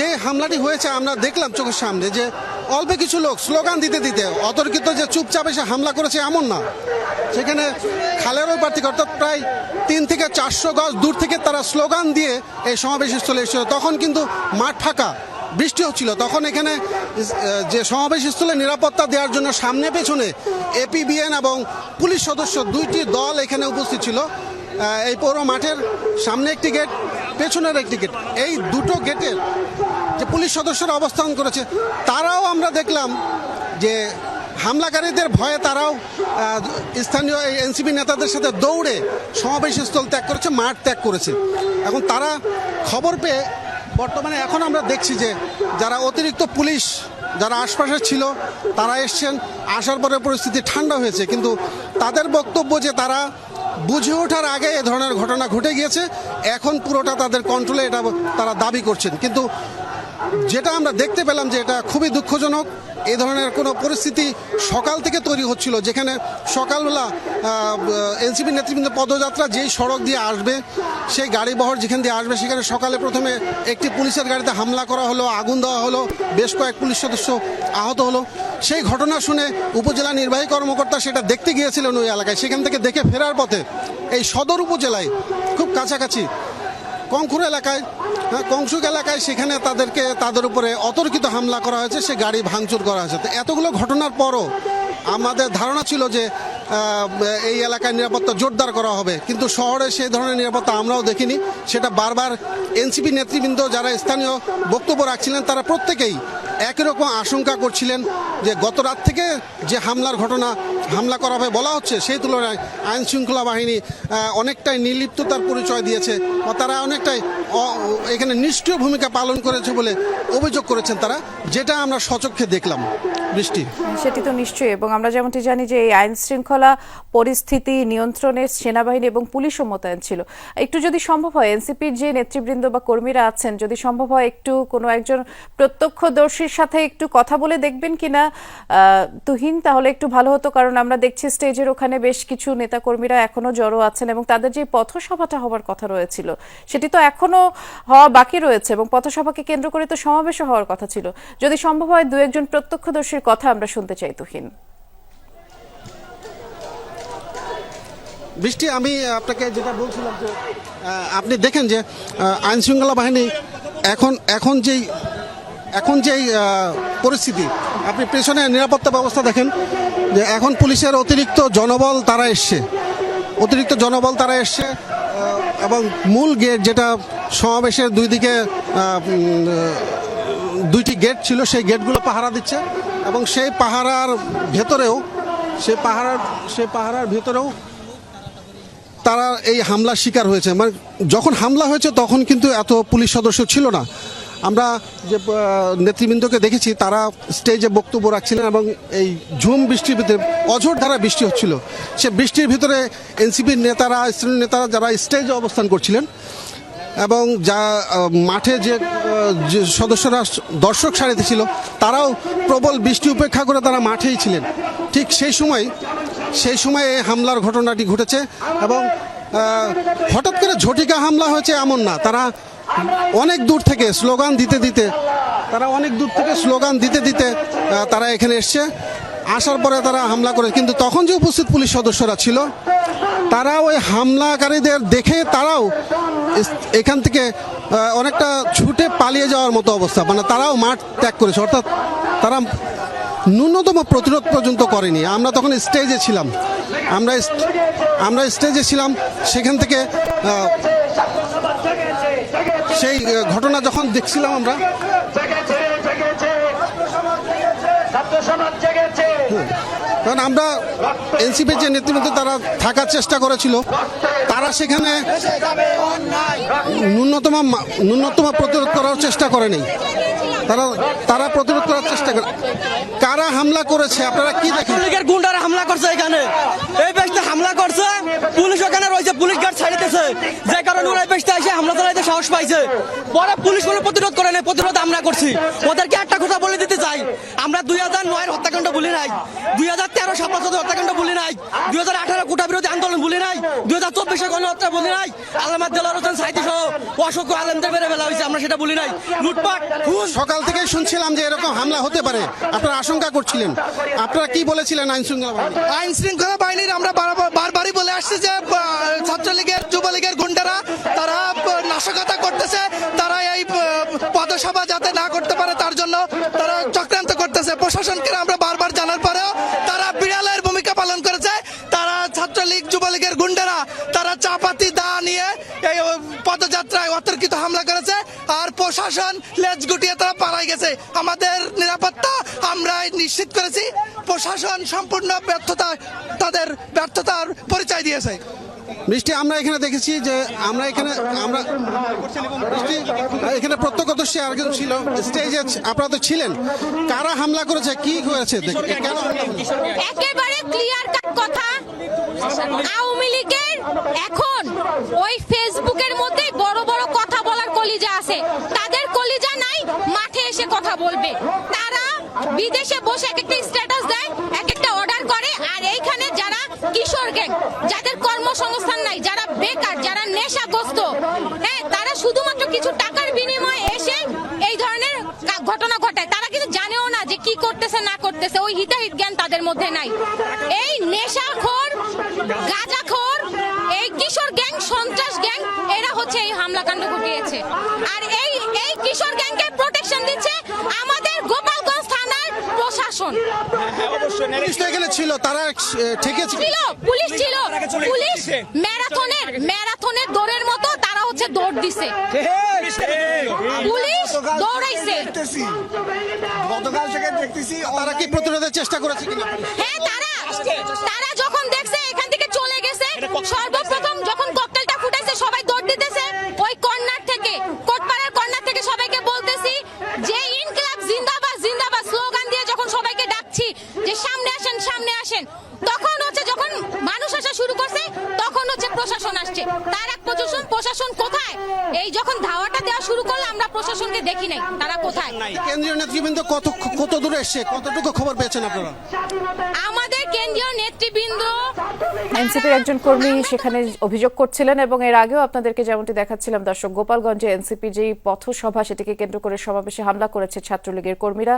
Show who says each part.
Speaker 1: যে হামলাটি হয়েছে, আমরা দেখলাম চোখের সামনে যে অল্প কিছু লোক স্লোগান দিতে দিতে অতর্কিত যে চুপচাপ এসে হামলা করেছে এমন না। সেখানে খালের ওই প্রার্থী, অর্থাৎ প্রায় তিন থেকে চারশো গজ দূর থেকে তারা স্লোগান দিয়ে এই সমাবেশে চলে এসেছিল। তখন কিন্তু মাঠ ফাঁকা বৃষ্টি হচ্ছিল তখন এখানে যে সমাবেশস্থলে নিরাপত্তা দেওয়ার জন্য সামনে পেছনে এপিবিএন এবং পুলিশ সদস্য দুইটি দল এখানে উপস্থিত ছিল। এই পৌর মাঠের সামনে একটি গেট পেছনের একটি গেট এই দুটো গেটের যে পুলিশ সদস্যরা অবস্থান করেছে, তারাও আমরা দেখলাম যে হামলাকারীদের ভয়ে তারাও স্থানীয় এনসিপি নেতাদের সাথে দৌড়ে সমাবেশস্থল ত্যাগ করেছে, মাঠ ত্যাগ করেছে। এখন তারা খবর পেয়ে বর্তমানে এখন আমরা দেখছি যে যারা অতিরিক্ত পুলিশ, যারা আশপাশে ছিল, তারা এসছেন। আসার পরে পরিস্থিতি ঠান্ডা হয়েছে, কিন্তু তাদের বক্তব্য যে তারা বুঝে ওঠার আগে এ ধরনের ঘটনা ঘটে গিয়েছে। এখন পুরোটা তাদের কন্ট্রোলে এটা তারা দাবি করছেন। কিন্তু যেটা আমরা দেখতে পেলাম যে এটা খুবই দুঃখজনক এই ধরনের কোনো পরিস্থিতি সকাল থেকে তৈরি হচ্ছিল, যেখানে সকালবেলা এনসিপি নেতৃবৃন্দ পদযাত্রা যেই সড়ক দিয়ে আসবে, সেই গাড়ি বহর যেখান দিয়ে আসবে, সেখানে সকালে প্রথমে একটি পুলিশের গাড়িতে হামলা করা হলো, আগুন দেওয়া হলো, বেশ কয়েক পুলিশ সদস্য আহত হলো। সেই ঘটনা শুনে উপজেলা নির্বাহী কর্মকর্তা সেটা দেখতে গিয়েছিলেন ওই এলাকায়, সেখান থেকে দেখে ফেরার পথে এই সদর উপজেলায় খুব কাছাকাছি কংখুর এলাকায় হ্যাঁ কংসুক এলাকায় সেখানে তাদেরকে, তাদের উপরে অতর্কিত হামলা করা হয়েছে, সে গাড়ি ভাঙচুর করা হয়েছে। এতগুলো ঘটনার পরও আমাদের ধারণা ছিল যে এই এলাকায় নিরাপত্তা জোরদার করা হবে। কিন্তু শহরে সেই ধরনের নিরাপত্তা আমরাও দেখিনি। সেটা বারবার এনসিপি নেতৃবৃন্দ যারা স্থানীয় বক্তব্য রাখছিলেন, তারা প্রত্যেকেই একই রকম আশঙ্কা করছিলেন যে গত রাত থেকে যে হামলার ঘটনা হামলা করা হবে বলা হচ্ছে, সেই তুলনায় আইন শৃঙ্খলা বাহিনী অনেকটাই নির্লিপ্ততার পরিচয় দিয়েছে তারা অনেকটাই এখানে নিষ্ক্রিয় ভূমিকা পালন করেছে বলে অভিযোগ করেছেন তারা, যেটা আমরা সচক্ষে দেখলাম। বৃষ্টি।
Speaker 2: সেটি তো নিশ্চয়ই, এবং আমরা যেমনটি জানি যে এই আইন শৃঙ্খলা পরিস্থিতি নিয়ন্ত্রণে সেনাবাহিনী এবং পুলিশও মোতায়েন ছিল। একটু যদি সম্ভব হয়, এনসিপির যে নেতৃবৃন্দ বা কর্মীরা আছেন, যদি সম্ভব হয় একটু কোনো একজন প্রত্যক্ষদর্শীর সাথে একটু কথা বলে দেখবেন কিনা তুহিন, তাহলে একটু ভালো হতো, কারণ আমরা দেখছি স্টেজের ওখানে বেশ কিছু নেতাকর্মীরা এখনও জড়ো আছেন এবং তাদের যে পথসভাটা হওয়ার কথা রয়েছিল সেটি তো এখনও হওয়া বাকি রয়েছে এবং পথসভাকে কেন্দ্র করে তো সমাবেশও হওয়ার কথা ছিল। যদি সম্ভব হয় দু একজন প্রত্যক্ষদর্শীর কথা আমরা শুনতে চাই তুহিন।
Speaker 1: বৃষ্টি আমি আপনাকে যেটা বলছিলাম যে আপনি দেখেন যে আহ, আইন শৃঙ্খলা বাহিনী এখন এখন যেই এখন যেই পরিস্থিতি আপনি পেছনে নিরাপত্তা ব্যবস্থা দেখেন যে এখন পুলিশের অতিরিক্ত জনবল তারা এসছে। অতিরিক্ত জনবল তারা এসছে এবং মূল গেট যেটা সমাবেশের দুই দিকে দুইটি গেট ছিল, সেই গেটগুলো পাহারা দিচ্ছে এবং সেই পাহারার ভেতরেও, সেই পাহারার সেই পাহারার ভেতরেও তারা এই হামলার শিকার হয়েছে। মানে যখন হামলা হয়েছে তখন কিন্তু এত পুলিশ সদস্য ছিল না। আমরা যে নেতৃবৃন্দকে দেখেছি, তারা স্টেজে বক্তব্য রাখছিলেন এবং এই ঝুম বৃষ্টির ভিতরে, অঝোর ধারা বৃষ্টি হচ্ছিল। সে বৃষ্টির ভিতরে এনসিপির নেতারা, স্থানীয় নেতারা যারা স্টেজে অবস্থান করছিলেন এবং যা মাঠে যে সদস্যরা দর্শক সারিতে ছিল, তারাও প্রবল বৃষ্টি উপেক্ষা করে তারা মাঠেই ছিলেন। ঠিক সেই সময় সেই সময় এই হামলার ঘটনাটি ঘটেছে এবং হঠাৎ করে ঝটিকা হামলা হয়েছে এমন না। তারা অনেক দূর থেকে স্লোগান দিতে দিতে, তারা অনেক দূর থেকে স্লোগান দিতে দিতে তারা এখানে এসছে। আসার পরে তারা হামলা করে, কিন্তু তখন যে উপস্থিত পুলিশ সদস্যরা ছিল, তারা ওই হামলাকারীদের দেখে তারাও এখান থেকে অনেকটা ছুটে পালিয়ে যাওয়ার মতো অবস্থা। মানে তারাও মাঠ ত্যাগ করেছে, অর্থাৎ তারা ন্যূনতম প্রতিরোধ পর্যন্ত করেনি। আমরা তখন স্টেজে ছিলাম। আমরা আমরা স্টেজে ছিলাম, সেখান থেকে সেই ঘটনা যখন দেখছিলাম আমরা কারণ আমরা এনসিপির যে নেতৃবৃন্দ তারা থাকার চেষ্টা করেছিল। তারা সেখানে ন্যূনতম ন্যূনতম প্রতিরোধ করার চেষ্টা করেনি। তারা তারা প্রতিরোধ করার চেষ্টা করে। কারা হামলা করেছে? আপনারা কি দেখেন?
Speaker 3: লীগের গুন্ডারা হামলা করছে এখানে। এই বেশটা হামলা করছে পুলিশ ওখানে রয়েছে পুলিশ গার্ড ছাড়িতেছে। যে কারণে ওরা এই এসে হামলা চালাইতে সাহস পাইছে। পরে পুলিশ কোনো প্রতিরোধ করে নাই প্রতিরোধ আমরা করছি। ওদেরকে একটা কথা বলে দিতে চাই। আমরা দুই হাজার নয়ের হত্যাকাণ্ড বলি নাই। দুই হাজার তেরো সাপাশত হত্যাকাণ্ড বলি নাই। দুই হাজার আঠারো কোটা বিরোধী আন্দোলন বলি নাই। দুই হাজার চব্বিশে গণহত্যা বলি নাই। আলামাদ হোসেন সাইদি সহ অসংখ্য আলেমদের মেরে ফেলা হয়েছে আমরা সেটা বলি নাই। লুটপাট খুন।
Speaker 1: সকাল থেকেই শুনছিলাম যে এরকম হামলা হতে পারে। আপনারা আশঙ্কা করছিলেন। আপনারা কি বলেছিলেন আইন শৃঙ্খলা বাহিনী
Speaker 4: আইন শৃঙ্খলা বাহিনীর আমরা বারবারই বলে আসছি যে ছাত্রলীগের, যুবলীগের গুন্ডারা, তারা নাশকতা করতেছে। তারা এই পদসভা যাতে না করতে পারে, তার জন্য তারা চক্রান্ত করতেছে। প্রশাসনকে আমরা বারবার জানার পরেও তারা বিড়ালের ভূমিকা পালন করেছে। তারা ছাত্রলীগ, যুবলীগের গুন্ডারা, তারা চাপাতি দা নিয়ে এই পদযাত্রায় অতর্কিত হামলা প্রশাসন লেজ গুটিয়ে তারা পালাই গেছে। আমাদের নিরাপত্তা আমরা নিশ্চিত করেছি। প্রশাসন সম্পূর্ণ ব্যর্থতা তাদের ব্যর্থতার পরিচয় দিয়েছে।
Speaker 1: বৃষ্টি আমরা এখানে দেখেছি যে আমরা এখানে আমরা বৃষ্টি এখানে প্রত্যক্ষদর্শী আরেকজন ছিল। স্টেজে আপনারা তো ছিলেন। কারা হামলা করেছে? কি হয়েছে? কেন
Speaker 5: একেবারে ক্লিয়ার কাট কথা। আওয়ামী লীগের এখন ওই ফেসবুকের মধ্যেই বড় বড় কথা বলার কলিজা আছে তাদের কলিজা নাই মাঠে এসে কথা বলবে। তারা বিদেশে বসে এক একটা স্ট্যাটাস দেয় এক একটা অর্ডার করে, আর এইখানে যারা কিশোর গ্যাং যাদের কর্মসংস্থান নাই, যারা বেকার, যারা নেশাগ্রস্ত হ্যাঁ তারা শুধুমাত্র কিছু টাকার বিনিময়ে এসে এই ধরনের ঘটনা ঘটায়। তারা কিন্তু জানেও না যে কি করতেছে, না করতেছে, ওই হিতাহিত জ্ঞান তাদের মধ্যে নাই। এই নেশাখোর, গাঁজাখোর, এই কিশোর গ্যাং সন্ত্রাস গ্যাং এরা হচ্ছে এই হামলাকাণ্ড ঘটিয়েছে। আর প্রশাসন
Speaker 1: পুলিশ তো এখানে ছিল তারা ঠেকেছে।
Speaker 5: ছিল পুলিশ ছিল। পুলিশ ম্যারাথনের ম্যারাথনের দৌড়ের মতো তারা হচ্ছে দৌড় দিছে। পুলিশ দৌড়াইছে।
Speaker 6: গতকাল থেকে দেখতেছি
Speaker 1: তারা কি প্রতিরোধের চেষ্টা করেছে কিনা
Speaker 5: হ্যাঁ তারা তারা যখন দেখছে এখান থেকে চলে গেছে সর্বপ্রথম যখন ককটেলটা ফুটাইছে সবাই দৌড় দিতেছে ওই কর্নার থেকে কোটপাড়ার কর্নার থেকে সবাইকে বলতেছি যে ইনকলাব জিন্দাবাদ জিন্দাবাদ স্লোগান দিয়ে যখন সবাইকে ডাকছি যে সামনে আসেন সামনে আসেন। তখন হচ্ছে যখন মানুষ আসা শুরু করছে তখন হচ্ছে প্রশাসন আসছে। তার এক প্রশাসন প্রশাসন কোথায়? এই যখন ধাওয়াটা দেওয়া শুরু করল আমরা প্রশাসনকে দেখি নাই। তারা কোথায়?
Speaker 1: কেন্দ্রীয় নেতৃবৃন্দ কত কত দূরে এসছে? কতটুকু খবর পেয়েছেন আপনারা?
Speaker 5: আমাদের কেন্দ্রীয় নেতৃবৃন্দ
Speaker 2: এনসিপির একজন কর্মী সেখানে অভিযোগ করছিলেন এবং এর আগেও আপনাদেরকে যেমনটি দেখাচ্ছিলাম দর্শক গোপালগঞ্জে এনসিপি যেই পথসভা সেটিকে কেন্দ্র করে সমাবেশে হামলা করেছে ছাত্রলীগের কর্মীরা।